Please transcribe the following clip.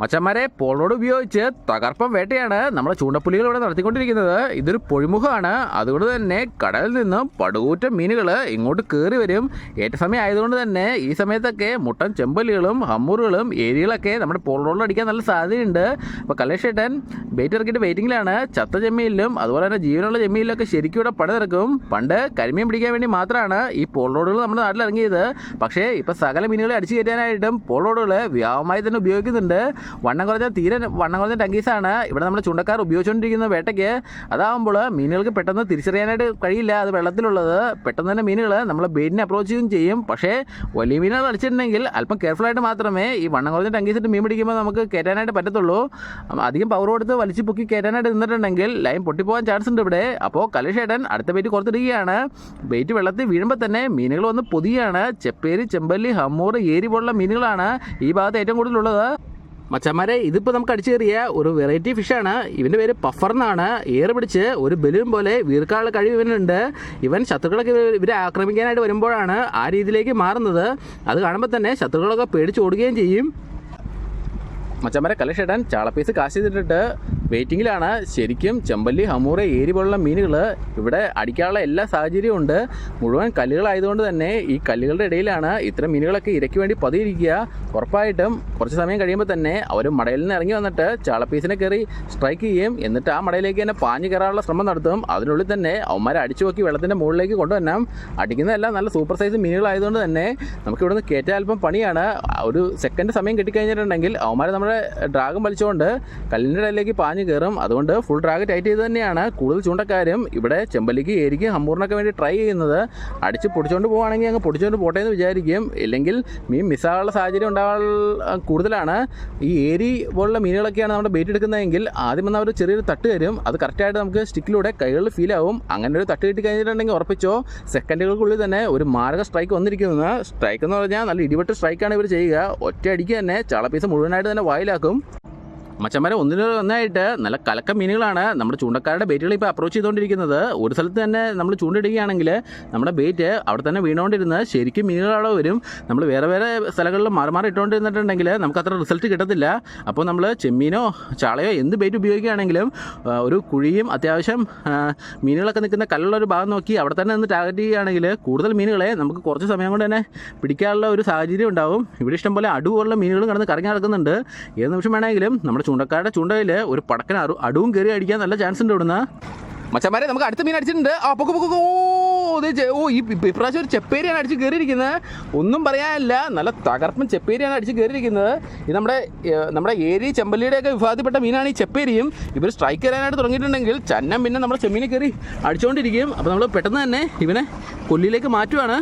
മച്ചന്മാരെ പോളോട് ഉപയോഗിച്ച് തകർപ്പം വേട്ടയാണ് നമ്മുടെ ചൂണ്ടപ്പുലികൾ ഇവിടെ നടത്തിക്കൊണ്ടിരിക്കുന്നത്. ഇതൊരു പൊഴിമുഖമാണ് അതുകൊണ്ട് തന്നെ കടലിൽ നിന്നും പടുകൂറ്റ മീനുകൾ ഇങ്ങോട്ട് കയറി വരും. ഏറ്റ സമയം ആയതുകൊണ്ട് തന്നെ ഈ സമയത്തൊക്കെ മുട്ടൻ ചെമ്പല്ലികളും ഹമ്മൂറുകളും ഏരികളൊക്കെ നമ്മുടെ പോളോടിൽ അടിക്കാൻ നല്ല സാധ്യതയുണ്ട്. അപ്പോൾ കലേഷേട്ടൻ ബേറ്റ് ഇറക്കിയിട്ട് വെയിറ്റിങ്ങിലാണ്. ചത്ത ചെമ്മീനിലും അതുപോലെ തന്നെ ജീവനുള്ള ചെമ്മീനിലൊക്കെ ശരിക്കും ഇവിടെ പട നിറക്കും. പണ്ട് കരിമീൻ പിടിക്കാൻ വേണ്ടി മാത്രമാണ് ഈ പോളോടുകൾ നമ്മുടെ നാട്ടിൽ ഇറങ്ങിയത്. പക്ഷേ ഇപ്പോൾ സകല മീനുകളെ അടിച്ചു കയറ്റാനായിട്ടും പോളോടുകൾ വ്യാപകമായി തന്നെ ഉപയോഗിക്കുന്നുണ്ട്. വണ്ണം കുറഞ്ഞ തീരെ വണ്ണം കുറഞ്ഞ ടങ്കീസാണ്. ഇവിടെ നമ്മൾ ചുണ്ടക്കാർ ഉപയോഗിച്ചുകൊണ്ടിരിക്കുന്ന വേട്ടയ്ക്ക് അതാകുമ്പോൾ മീനുകൾക്ക് പെട്ടെന്ന് തിരിച്ചറിയാനായിട്ട് കഴിയില്ല. അത് വെള്ളത്തിലുള്ളത്. പെട്ടെന്ന് തന്നെ മീനുകൾ നമ്മൾ ബെയിറ്റിനെ അപ്രോച്ച് ചെയ്യുകയും ചെയ്യും പക്ഷേ വലിയ മീനുകൾ വലിച്ചിട്ടുണ്ടെങ്കിൽ അല്പം കെയർഫുള്ളായിട്ട് മാത്രമേ ഈ വണ്ണം കുറഞ്ഞ ടങ്കീസിട്ട് മീൻ പിടിക്കുമ്പോൾ നമുക്ക് കയറ്റാനായിട്ട് പറ്റത്തുള്ളൂ. അധികം പവർ കൊടുത്ത് വലിച്ചു പൊക്കി കയറ്റാനായിട്ട് നിന്നിട്ടുണ്ടെങ്കിൽ ലൈൻ പൊട്ടിപ്പോകാൻ ചാൻസ് ഉണ്ട് ഇവിടെ. അപ്പോൾ കലിഷേട്ടൻ അടുത്ത ബെയിറ്റ് കൊടുത്തിടുകയാണ് ബെയിറ്റ് വെള്ളത്തിൽ വീഴുമ്പോൾ തന്നെ മീനുകൾ വന്ന് പൊതിയാണ്. ചെപ്പേരി ചെമ്പല്ലി ഹമ്മൂർ ഏരി പോലുള്ള മീനുകളാണ് ഈ ഭാഗത്ത് ഏറ്റവും കൂടുതലുള്ളത്. മച്ചന്മാരെ ഇതിപ്പോൾ നമുക്ക് അടിച്ചു കയറിയ ഒരു വെറൈറ്റി ഫിഷാണ് ഇവന്റെ പേര് പഫർ എന്നാണ്. ഏറ് പിടിച്ച് ഒരു ബലൂൺ പോലെ വീർക്കാനുള്ള കഴിവ് ഇവനുണ്ട്. ഇവൻ ശത്രുക്കളൊക്കെ ഇവ- ഇവരെ ആക്രമിക്കാനായിട്ട് വരുമ്പോഴാണ് ആ രീതിയിലേക്ക് മാറുന്നത്. അത് കാണുമ്പോൾ തന്നെ ശത്രുക്കളൊക്കെ പേടിച്ച് ഓടുകയും ചെയ്യും. മച്ചന്മാരെ കലക്ഷേട്ടൻ ചാളപ്പീസ് കാശ് ചെയ്തിട്ടിട്ട് വെയിറ്റിങ്ങിലാണ്. ശരിക്കും ചെമ്പല്ലി ഹമൂറ ഏരി പോലുള്ള മീനുകൾ ഇവിടെ അടിക്കാനുള്ള എല്ലാ സാഹചര്യവും ഉണ്ട്. മുഴുവൻ കല്ലുകളായതുകൊണ്ട് തന്നെ ഈ കല്ലുകളുടെ ഇടയിലാണ് ഇത്തരം മീനുകളൊക്കെ ഇരയ്ക്ക് വേണ്ടി പതിയിരിക്കുക. ഉറപ്പായിട്ടും കുറച്ച് സമയം കഴിയുമ്പോൾ തന്നെ അവർ മടയിൽ നിന്ന് ഇറങ്ങി വന്നിട്ട് ചാളപ്പീസിനെ കയറി സ്ട്രൈക്ക് ചെയ്യും. എന്നിട്ട് ആ മടയിലേക്ക് തന്നെ പാഞ്ഞു കയറാനുള്ള ശ്രമം നടത്തും. അതിനുള്ളിൽ തന്നെ അവന്മാരെ അടിച്ചു നോക്കി വെള്ളത്തിന്റെ മുകളിലേക്ക് കൊണ്ടുവന്നാം അടിക്കുന്നതെല്ലാം നല്ല സൂപ്പർ സൈസ് മീനുകളായതുകൊണ്ട് തന്നെ നമുക്ക് ഇവിടുന്ന് കയറ്റാൻ അല്പം പണിയാണ്. ഒരു സെക്കൻഡ് സമയം കിട്ടിക്കഴിഞ്ഞിട്ടുണ്ടെങ്കിൽ അവന്മാരെ നമ്മുടെ ഡ്രാഗും വലിച്ചുകൊണ്ട് കല്ലിന്റെ ഇടയിലേക്ക് പാഞ്ഞു കയറും. അതുകൊണ്ട് ഫുൾ ഡ്രാഗ് ടൈറ്റ് ചെയ്ത് തന്നെയാണ്. കൂടുതൽ ചൂണ്ടക്കാരും ഇവിടെ ചെമ്പല്ലിക്ക് ഏരിക്ക് ഹമ്പൂറിനൊക്കെ വേണ്ടി ട്രൈ ചെയ്യുന്നത്. അടിച്ച് പൊടിച്ചുകൊണ്ട് പോവുകയാണെങ്കിൽ അങ്ങ് പൊടിച്ചുകൊണ്ട് പോട്ടെ എന്ന് വിചാരിക്കും. ഇല്ലെങ്കിൽ മീൻ മിസ്സാകാനുള്ള സാഹചര്യം ഉണ്ടാകാൻ കൂടുതലാണ്. ഈ ഏരി പോലുള്ള മീനുകളൊക്കെയാണ് നമ്മുടെ ബേറ്റ് എടുക്കുന്നതെങ്കിൽ ആദ്യം വന്ന് അവർ ചെറിയൊരു തട്ട് തരും. അത് കറക്റ്റായിട്ട് നമുക്ക് സ്റ്റിക്കിലൂടെ കൈകളിൽ ഫീൽ ആവും. അങ്ങനെ ഒരു തട്ട് കിട്ടി കഴിഞ്ഞിട്ടുണ്ടെങ്കിൽ ഉറപ്പിച്ചോ. സെക്കൻഡുകൾക്കുള്ളിൽ തന്നെ ഒരു മാരക സ്ട്രൈക്ക് വന്നിരിക്കുന്നത് സ്ട്രൈക്ക് എന്ന് പറഞ്ഞാൽ നല്ല ഇടിവെട്ട് സ്ട്രൈക്കാണ് ഇവർ ചെയ്യുക. ഒറ്റ അടിക്ക് തന്നെ ചളപ്പീസ് മുഴുവനായിട്ട് തന്നെ വായിലാക്കും. മച്ചന്മാരെ ഒന്നിന് ഒന്നായിട്ട് നല്ല കലക്ക മീനുകളാണ് നമ്മുടെ ചൂണ്ടക്കാരുടെ ബേറ്റുകൾ ഇപ്പോൾ അപ്രോച്ച് ചെയ്തുകൊണ്ടിരിക്കുന്നത്. ഒരു സ്ഥലത്ത് തന്നെ നമ്മൾ ചൂണ്ടിടുകയാണെങ്കിൽ നമ്മുടെ ബേറ്റ് അവിടെ തന്നെ വീണുകൊണ്ടിരുന്ന് ശരിക്കും മീനുകൾ അവിടെ വരും. നമ്മൾ വേറെ വേറെ സ്ഥലങ്ങളിൽ മാറി മാറി ഇട്ടുകൊണ്ടിരുന്നിട്ടുണ്ടെങ്കിൽ നമുക്ക് അത്ര റിസൾട്ട് കിട്ടത്തില്ല. അപ്പോൾ നമ്മൾ ചെമ്മീനോ ചാളയോ എന്ത് ബേറ്റ് ഉപയോഗിക്കുകയാണെങ്കിലും ഒരു കുഴിയും അത്യാവശ്യം മീനുകളൊക്കെ നിൽക്കുന്ന കല്ലുള്ള ഒരു ഭാഗം നോക്കി അവിടെ തന്നെ നിന്ന് ടാർഗറ്റ് ചെയ്യുകയാണെങ്കിൽ കൂടുതൽ മീനുകളെ നമുക്ക് കുറച്ച് സമയം കൊണ്ട് തന്നെ പിടിക്കാനുള്ള ഒരു സാഹചര്യം ഉണ്ടാവും. ഇവിടെ ഇഷ്ടംപോലെ അടുവുള്ള മീനുകളും കിടന്ന് കറങ്ങി നടക്കുന്നുണ്ട്. ഏത് നിമിഷം വേണമെങ്കിലും നമ്മുടെ ചൂണ്ടക്കാരുടെ ചൂണ്ടയിൽ ഒരു പടക്കന അറു അടുവും കയറി അടിക്കാൻ നല്ല ചാൻസ് ഉണ്ട് ഇവിടുന്ന്. മച്ചന്മാരെ നമുക്ക് അടുത്ത മീൻ അടിച്ചിട്ടുണ്ട്. ആ പൊക്ക് പൊക്ക് ഓ ഓ ഈ ഇപ്രാവശ്യം ഒരു ചെപ്പേരിയാണ് അടിച്ച് കയറിയിരിക്കുന്നത്. ഒന്നും പറയാനില്ല. നല്ല തകർപ്പൻ ചെപ്പേരിയാണ് അടിച്ച് കയറിയിരിക്കുന്നത്. ഇത് നമ്മുടെ നമ്മുടെ ഏരി ചെമ്പല്ലിയുടെയൊക്കെ വിഭാഗത്തിൽപ്പെട്ട മീനാണ് ഈ ചെപ്പേരിയും. ഇവർ സ്ട്രൈക്ക് ചെയ്യാനായിട്ട് തുടങ്ങിയിട്ടുണ്ടെങ്കിൽ ചന്നം പിന്നെ നമ്മുടെ ചെമ്മീനെ കയറി അടിച്ചുകൊണ്ടിരിക്കും അപ്പോൾ നമ്മൾ പെട്ടെന്ന് തന്നെ ഇവനെ കൊല്ലിയിലേക്ക് മാറ്റുവാണ്.